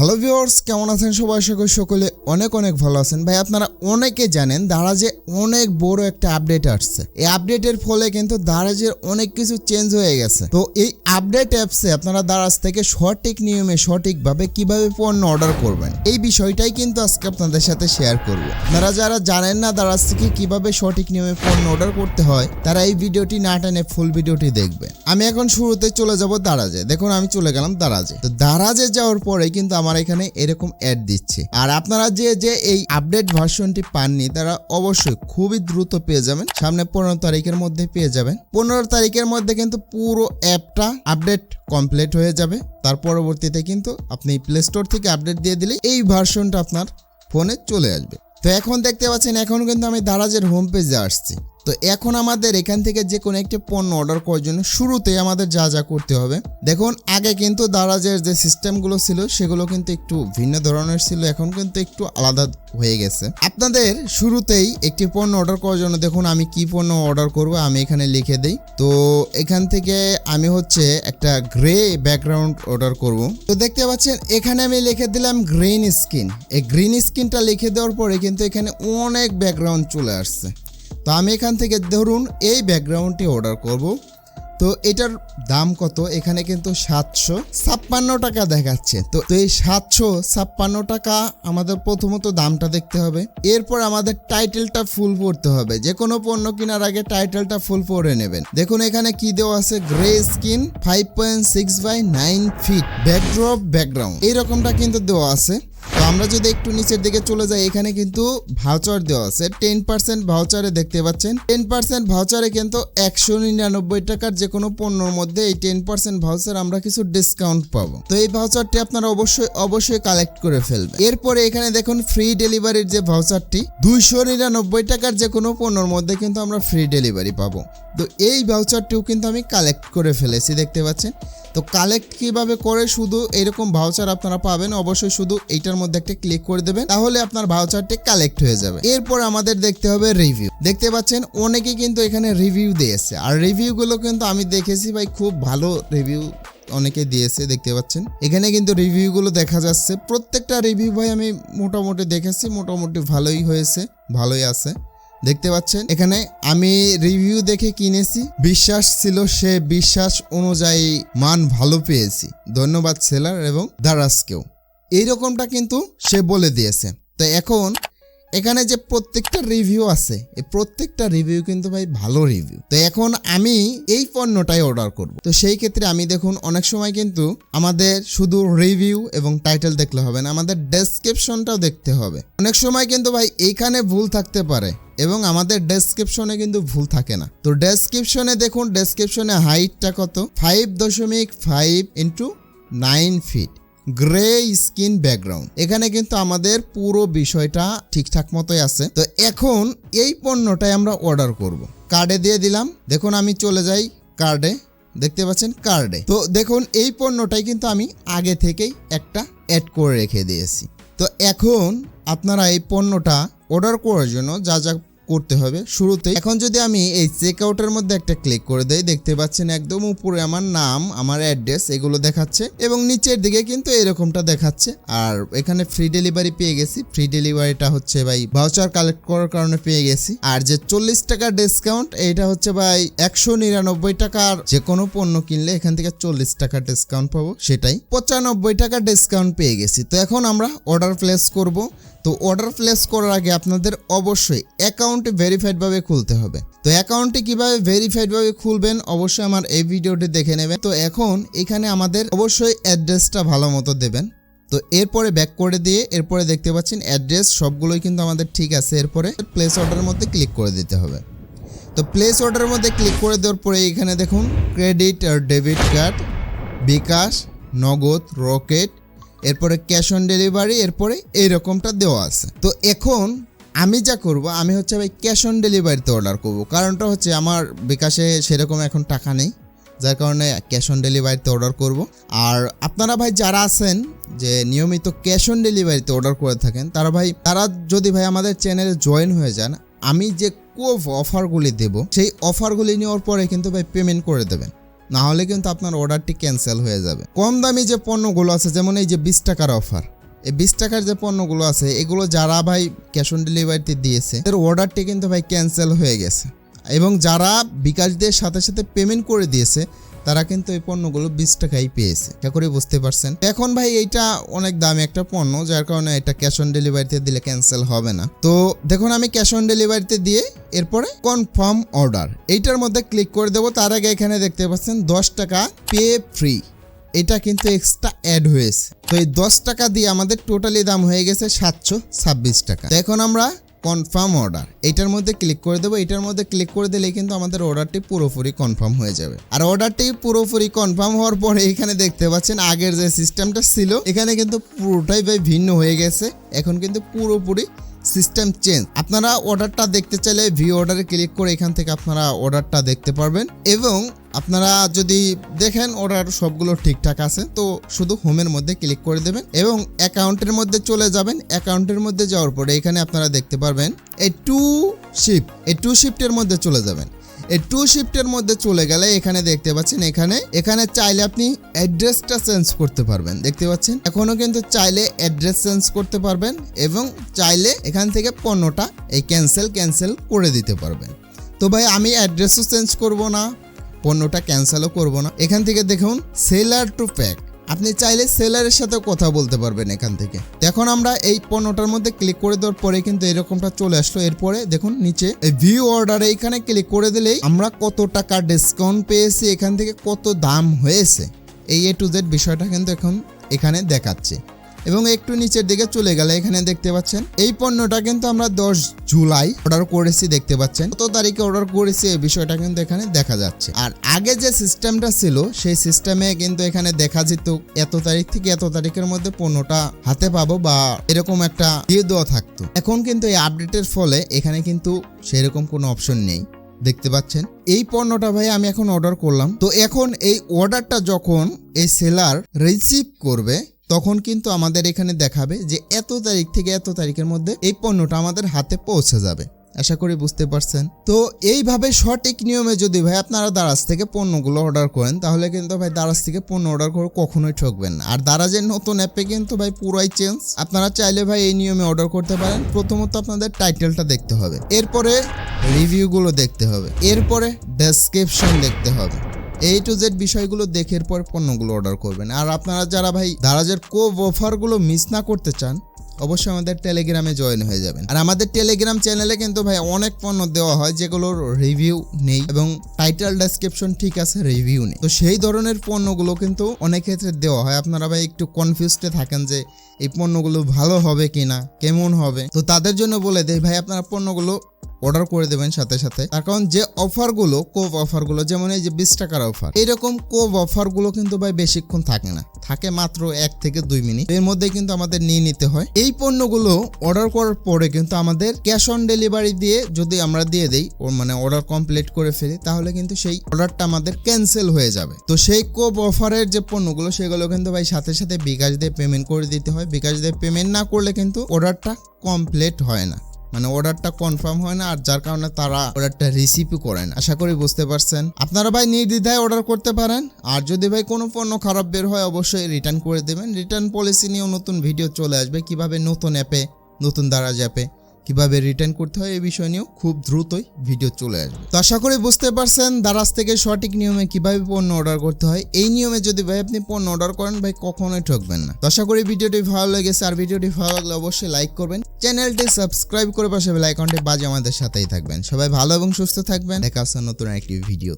Hello viewers, কেমন আছেন সবাই? করি সকলে অনেক অনেক ভালো আছেন। ভাই, আপনারা অনেকে জানেন দারাজে অনেক বড় একটা আপডেট আসছে। এই আপডেটের ফলে কিন্তু দারাজের অনেক কিছু চেঞ্জ হয়ে গেছে। তো এই আপডেট অ্যাপসে আপনারা দারাজ থেকে সঠিক নিয়মে সঠিকভাবে কীভাবে পণ্য অর্ডার করবেন, এই বিষয়টাই কিন্তু আজকে আপনাদের সাথে শেয়ার করব। আপনারা যারা জানেন না দারাজ থেকে কীভাবে সঠিক নিয়মে পণ্য অর্ডার করতে হয়, তারা এই ভিডিওটি না টেনে ফুল ভিডিওটি দেখবে। আমি এখন শুরুতে চলে যাব দারাজে। দেখুন, আমি চলে গেলাম দারাজে। তো দারাজে যাওয়ার পরে কিন্তু আমার এখানে এরকম অ্যাড দিচ্ছে। আর আপনারা যে যে এই আপডেট ভার্সনটি পাননি, তারা অবশ্যই খুবই দ্রুত পেয়ে যাবেন। সামনে পনেরো তারিখের মধ্যে পেয়ে যাবেন। পনেরো তারিখের মধ্যে কিন্তু পুরো অ্যাপটা আপডেট কমপ্লিট হয়ে যাবে। তার পরবর্তীতে কিন্তু আপনি প্লে স্টোর থেকে আপডেট দিয়ে দিলে এই ভার্সনটা আপনার ফোনে চলে আসবে। তো এখন দেখতে পাচ্ছেন, এখন কিন্তু আমি দারাজের হোম পেজে আসছি। তো এখন আমাদের এখান থেকে যে কোনো একটি পণ্য অর্ডার করার জন্য শুরুতে আমাদের যা যা করতে হবে। দেখুন, আগে কিন্তু দারাজের যে সিস্টেমগুলো ছিল, সেগুলো কিন্তু একটু ভিন্ন ধরনের ছিল, এখন কিন্তু একটু আলাদা হয়ে গেছে। আপনাদের শুরুতেই একটি পণ্য অর্ডার করার জন্য দেখুন, আমি কি পণ্য অর্ডার করব, আমি এখানে লিখে দিই। তো এখান থেকে আমি হচ্ছে একটা গ্রে ব্যাকগ্রাউন্ড অর্ডার করব। তো দেখতে পাচ্ছেন, এখানে আমি লিখে দিলাম গ্রিন স্কিন এই গ্রিন স্কিনটা লিখে দেওয়ার পরে কিন্তু এখানে অনেক ব্যাকগ্রাউন্ড চলে আসছে। তো আমি এখান থেকে ধরুন এই ব্যাকগ্রাউন্ডটি অর্ডার করব। তো এটার দাম কত? এখানে কিন্তু সাতশো ছাপ্পান্ন টাকা দেখাচ্ছে। তো এই সাতশো ছাপ্পান্ন টাকা আমাদের প্রথমত দামটা দেখতে হবে। এরপর আমাদের টাইটেলটা ফুল পড়তে হবে। যে কোনো পণ্য কেনার আগে টাইটেলটা ফুল পড়ে নেবেন। দেখুন এখানে কি দেওয়া আছে? Grey skin five point six by nine feet backdrop background এইরকমটা কিন্তু দেওয়া আছে। আমরা যদি একটু নিচের দিকে চলে যাই, এখানে কিন্তু ভাউচার দেওয়া আছে। টেন পার্সেন্ট ভাউচারে দেখতে পাচ্ছেন। টেন পার্সেন্ট ভাউচারে কিন্তু একশো নিরানব্বই টাকার যে কোনো পণ্যর মধ্যে এই টেন পার্সেন্ট ভাউচার আমরা কিছু ডিসকাউন্ট পাবো। তো এই ভাউচারটি আপনারা অবশ্যই অবশ্যই কালেক্ট করে ফেলবেন। এরপরে এখানে দেখুন ফ্রি ডেলিভারির যে ভাউচারটি দুইশো নিরানব্বই টাকার যে কোনো পণ্যর মধ্যে কিন্তু আমরা ফ্রি ডেলিভারি পাবো। তো এই ভাউচারটিও কিন্তু আমি কালেক্ট করে ফেলেছি, দেখতে পাচ্ছেন? তো কালেক্ট কীভাবে করে? শুধু এরকম ভাউচার আপনারা পাবেন। অবশ্যই শুধু এইটার মধ্যে একটা ক্লিক করে দেবেন, তাহলে আপনার ভাউচারটি কালেক্ট হয়ে যাবে। এরপর আমাদের দেখতে হবে রিভিউ দেখতে পাচ্ছেন, অনেকে কিন্তু এখানে রিভিউ দিয়েছে। আর রিভিউগুলো কিন্তু আমি দেখেছি ভাই, খুব ভালো রিভিউ অনেকে দিয়েছে, দেখতে পাচ্ছেন। এখানে কিন্তু রিভিউগুলো দেখা যাচ্ছে। প্রত্যেকটা রিভিউ ভাই আমি মোটামুটি দেখেছি, মোটামুটি ভালোই হয়েছে, ভালোই আছে। দেখতে পাচ্ছেন, এখানে আমি রিভিউ দেখে কিনেছি। বিশ্বাস ছিল সে বিশ্বাস অনুযায়ী মান ভালো পেয়েছি। ধন্যবাদ সেলার এবং দারাজকেও। এইরকমটা কিন্তু সে বলে দিয়েছে। তো এখন এখানে যে প্রত্যেকটা রিভিউ আছে, এই প্রত্যেকটা রিভিউ কিন্তু ভাই ভালো রিভিউ তো এখন আমি এই পণ্যটাই অর্ডার করব। তো সেই ক্ষেত্রে আমি দেখুন, অনেক সময় কিন্তু আমাদের শুধু রিভিউ এবং টাইটেল দেখলে হবে না, আমাদের ডেসক্রিপশনটাও দেখতে হবে। অনেক সময় কিন্তু ভাই এইখানে ভুল থাকতে পারে এবং আমাদের ডেসক্রিপশনে কিন্তু ভুল থাকে না। তো ডেসক্রিপশনে দেখুন ডেসক্রিপশনে হাইটটা কত? ফাইভ দশমিক five into nine feet grey skin background এখানে কিন্তু আমাদের পুরো বিষয়টা ঠিকঠাক মতোই আছে। তো এখন এই পণ্যটাই আমরা অর্ডার করব। কার্ডে দিয়ে দিলাম। দেখুন আমি চলে যাই কার্ডে দেখতে পাচ্ছেন কার্ডে তো দেখুন এই পণ্যটাই কিন্তু আমি আগে থেকেই একটা অ্যাড করে রেখে দিয়েছি। তো এখন আপনারা এই পণ্যটা অর্ডার করার জন্য যা যা করতে হবে শুরুতে এখন যদি আমি এই চেক আউটের মধ্যে একটা ক্লিক করে দেই, দেখতে পাচ্ছেন একদম উপরে আমার নাম, আমার অ্যাড্রেস এগুলো দেখাচ্ছে এবং নিচের দিকে কিন্তু এরকমটা দেখাচ্ছে। আর এখানে ফ্রি ডেলিভারি পেয়ে গেছি। ফ্রি ডেলিভারিটা হচ্ছে ভাই ভাউচার কালেক্ট করার কারণে পেয়ে গেছি। আর যে চল্লিশ টাকা ডিসকাউন্ট এইটা হচ্ছে ভাই একশো নিরানব্বই টাকার যে কোনো পণ্য কিনলে এখান থেকে চল্লিশ টাকা ডিসকাউন্ট পাবো, সেটাই। পঁচানব্বই টাকা ডিসকাউন্ট পেয়ে গেছি। তো এখন আমরা অর্ডার প্লেস করব। তো অর্ডার প্লেস করার আগে আপনাদের অবশ্যই অ্যাকাউন্টে ভেরিফাইডভাবে খুলতে হবে। তো অ্যাকাউন্টটি কীভাবে ভেরিফাইডভাবে খুলবেন অবশ্যই আমার এই ভিডিওটি দেখে নেবেন। তো এখন এখানে আমাদের অবশ্যই অ্যাড্রেসটা ভালো মতো দেবেন। তো এরপরে ব্যাক করে দিয়ে এরপরে দেখতে পাচ্ছেন অ্যাড্রেস সবগুলোই কিন্তু আমাদের ঠিক আছে। এরপরে প্লেস অর্ডারের মধ্যে ক্লিক করে দিতে হবে। তো প্লেস অর্ডারের মধ্যে ক্লিক করে দেওয়ার পরে এখানে দেখুন ক্রেডিট আর debit card bKash, Nagad Rocket এরপরে ক্যাশ অন ডেলিভারি এরপরে এইরকমটা দেওয়া আছে। তো এখন আমি যা করব, আমি হচ্ছে ভাই ক্যাশ অন ডেলিভারিতে অর্ডার করব। কারণটা হচ্ছে আমার বিকাশে সেরকম এখন টাকা নেই, যার কারণে ক্যাশ অন ডেলিভারিতে অর্ডার করব। আর আপনারা ভাই যারা আছেন, যে নিয়মিত ক্যাশ অন ডেলিভারিতে অর্ডার করে থাকেন, তারা ভাই, তারা যদি ভাই আমাদের চ্যানেলে জয়েন হয়ে যান, আমি যে কোভ অফারগুলি দেব, সেই অফারগুলি নেওয়ার পরে কিন্তু ভাই পেমেন্ট করে দেবেন। না হলে কিন্তু আপনার অর্ডারটি ক্যান্সেল হয়ে যাবে। কম দামি যে পণ্যগুলো আছে, যেমন এই যে বিশ টাকার অফার এই বিশ টাকার যে পণ্যগুলো আছে, এগুলো যারা ভাই ক্যাশ অন ডেলিভারিতে দিয়েছে এর অর্ডারটি কিন্তু ভাই ক্যান্সেল হয়ে গেছে। এবং যারা বিকাশ দিয়ে সাথে সাথে পেমেন্ট করে দিয়েছে, তারা কিন্তু এই পণ্যগুলো বিশ টাকাই পেয়েছে। আশা করি বুঝতে পারছেন। এখন ভাই এইটা অনেক দামি একটা পণ্য, যার কারণে এটা ক্যাশ অন ডেলিভারিতে দিলে ক্যান্সেল হবে না। তো দেখুন, আমি ক্যাশ অন ডেলিভারিতে দিয়ে এরপরে কনফার্ম অর্ডার এইটার মধ্যে ক্লিক করে দেবো। তার আগে এখানে দেখতে পাচ্ছেন, দশ টাকা পে ফ্রি এটা কিন্তু এক্সট্রা অ্যাড হয়েছে। তো এই দশ টাকা দিয়ে আমাদের টোটালি দাম হয়ে গেছে সাতশো ছাব্বিশ টাকা। তো এখন আমরা কনফার্ম অর্ডার এটার মধ্যে ক্লিক করে দেবো। এটার মধ্যে ক্লিক করে দিলে কিন্তু আমাদের অর্ডারটি পুরোপুরি কনফার্ম হয়ে যাবে। আর অর্ডারটি পুরোপুরি কনফার্ম হওয়ার পরে এখানে দেখতে পাচ্ছেন আগের যে সিস্টেমটা ছিল, এখানে কিন্তু পুরোটাই ভাই ভিন্ন হয়ে গেছে। এখন কিন্তু পুরোপুরি সিস্টেম চেঞ্জ। আপনারা অর্ডারটা দেখতে চাইলে ভিউ অর্ডারে ক্লিক করে এখান থেকে আপনারা অর্ডারটা দেখতে পারবেন। এবং আপনারা যদি দেখেন অর্ডার সবগুলো ঠিকঠাক আছে, তো শুধু হোমের মধ্যে ক্লিক করে দেবেন এবং অ্যাকাউন্টের মধ্যে চলে যাবেন। অ্যাকাউন্টের মধ্যে যাওয়ার পরে এখানে আপনারা দেখতে পারবেন এই টু শিফট এই টু শিফটের মধ্যে চলে যাবেন। এই টু শিফটের মধ্যে চলে গেলে এখানে দেখতে পাচ্ছেন, এখানে এখানে চাইলে আপনি অ্যাড্রেসটা চেঞ্জ করতে পারবেন। দেখতে পাচ্ছেন? এখনও কিন্তু চাইলে অ্যাড্রেস চেঞ্জ করতে পারবেন এবং চাইলে এখান থেকে পণ্যটা এই ক্যান্সেল ক্যান্সেল করে দিতে পারবেন। তো ভাই, আমি অ্যাড্রেসও চেঞ্জ করব না, পণ্যটা ক্যান্সেলও করব না। এখান থেকে দেখুন সেলার টু প্যাক আপনি চাইলে সেলারের সাথে কথা বলতে পারবেন এখান থেকে। এখন আমরা এই পণ্যটার মধ্যে ক্লিক করে দেওয়ার পরে কিন্তু এরকমটা চলে আসলো। এরপরে দেখুন নিচে ভিউ অর্ডারে এখানে ক্লিক করে দিলেই আমরা কত টাকা ডিসকাউন্ট পেয়েছি, এখান থেকে কত দাম হয়েছে। এই এ টু জেড বিষয়টা কিন্তু এখন এখানে দেখাচ্ছে। এবং একটু নিচের দিকে চলে গেলে এখানে দেখতে পাচ্ছেন। এই পণ্যটা কিন্তু আমরা দশ জুলাই অর্ডার করেছি, দেখতে পাচ্ছেন। কত তারিখে অর্ডার করেছি এই বিষয়টা কিন্তু এখানে দেখা যাচ্ছে। আর আগে যে সিস্টেমটা ছিল, সেই সিস্টেমে কিন্তু এখানে দেখা যেত এত তারিখ থেকে এত তারিখের মধ্যে পণ্যটা হাতে পাবো বা এরকম একটা দিয়ে দেওয়া থাকতো। এখন কিন্তু এই আপডেটের ফলে এখানে কিন্তু সেরকম কোনো অপশন নেই। দেখতে পাচ্ছেন? এই পণ্যটা ভাই আমি এখন অর্ডার করলাম। তো এখন এই অর্ডারটা যখন এই সেলার রিসিভ করবে তখন কিন্তু আমাদের এখানে দেখাবে যে এত তারিখ থেকে এত তারিখের মধ্যে এই পণ্যটা আমাদের হাতে পৌঁছে যাবে। আশা করি বুঝতে পারছেন? তো এইভাবে সঠিক নিয়মে যদি ভাই আপনারা দারাজ থেকে পণ্যগুলো অর্ডার করেন, তাহলে কিন্তু ভাই দারাজ থেকে পণ্য অর্ডার করে কখনোই ঠকবেন না। আর দারাজের নতুন অ্যাপে কিন্তু ভাই পুরাই চেঞ্জ আপনারা চাইলে ভাই এই নিয়মে অর্ডার করতে পারেন। প্রথমত আপনাদের টাইটেলটা দেখতে হবে। এরপরে রিভিউগুলো দেখতে হবে। এরপরে ডেসক্রিপশন দেখতে হবে। এই টু জেড বিষয়গুলো দেখে পর পণ্যগুলো অর্ডার করবেন। আর আপনারা যারা ভাই দারাজের কোভ অফারগুলো মিস না করতে চান, অবশ্যই আমাদের টেলিগ্রামে জয়েন হয়ে যাবেন। আর আমাদের টেলিগ্রাম চ্যানেলে কিন্তু ভাই অনেক পণ্য দেওয়া হয়, যেগুলোর রিভিউ নেই এবং টাইটেল ডেসক্রিপশন ঠিক আছে রিভিউ নেই। তো সেই ধরনের পণ্যগুলো কিন্তু অনেক ক্ষেত্রে দেওয়া হয়। আপনারা ভাই একটু কনফিউজডে থাকেন যে এই পণ্যগুলো ভালো হবে কিনা, কেমন হবে? তো তাদের জন্য বলে দেই ভাই, আপনারা পণ্যগুলো অর্ডার করে দেবেন সাথে সাথে। তার কারণ যে অফারগুলো কোভ অফারগুলো যেমন এই যে বিশ টাকার অফার এরকম কোভ অফারগুলো কিন্তু ভাই বেশিক্ষণ থাকে না। থাকে মাত্র এক থেকে দুই মিনিট। এর মধ্যে কিন্তু আমাদের নিয়ে নিতে হয়। এই পণ্যগুলো অর্ডার করার পরে কিন্তু আমাদের ক্যাশ অন ডেলিভারি দিয়ে যদি আমরা দিয়ে দেই ওর মানে অর্ডার কমপ্লিট করে ফেলি, তাহলে কিন্তু সেই অর্ডারটা আমাদের ক্যান্সেল হয়ে যাবে। তো সেই কোপ অফারের যে পণ্যগুলো, সেগুলো কিন্তু ভাই সাথে সাথে বিকাশ দিয়ে পেমেন্ট করে দিতে হয়। বিকাশ দিয়ে পেমেন্ট না করলে কিন্তু অর্ডারটা কমপ্লিট হয় না। মানে অর্ডারটা কনফার্ম হয় না, আর যার কারণে তারা অর্ডারটা রিসিভও করেন আশা করি বুঝতে পারছেন। আপনারা ভাই নির্দ্বিধায় অর্ডার করতে পারেন। আর যদি ভাই কোনো পণ্য খারাপ বের হয়, অবশ্যই রিটার্ন করে দেবেন। রিটার্ন পলিসি নিয়েও নতুন ভিডিও চলে আসবে কীভাবে নতুন অ্যাপে নতুন দ্বারা অ্যাপে কীভাবে রিটার্ন করতে হয় এই বিষয় নিয়েও খুব দ্রুতই ভিডিও চলে আসবে। তো আশা করি বুঝতে পারছেন দারাজ থেকে সঠিক নিয়মে কীভাবে পণ্য অর্ডার করতে হয়। এই নিয়মে যদি ভাই আপনি পণ্য অর্ডার করেন, ভাই কখনোই ঠকবেন না। তো আশা করি ভিডিওটি ভালো লেগেছে। আর ভিডিওটি ভালো লাগলে অবশ্যই লাইক করবেন। চ্যানেলটি সাবস্ক্রাইব করে পাশে বেল আইকনটি বাজে আমাদের সাথেই থাকবেন। সবাই ভালো এবং সুস্থ থাকবেন। দেখা হচ্ছে নতুন একটি ভিডিও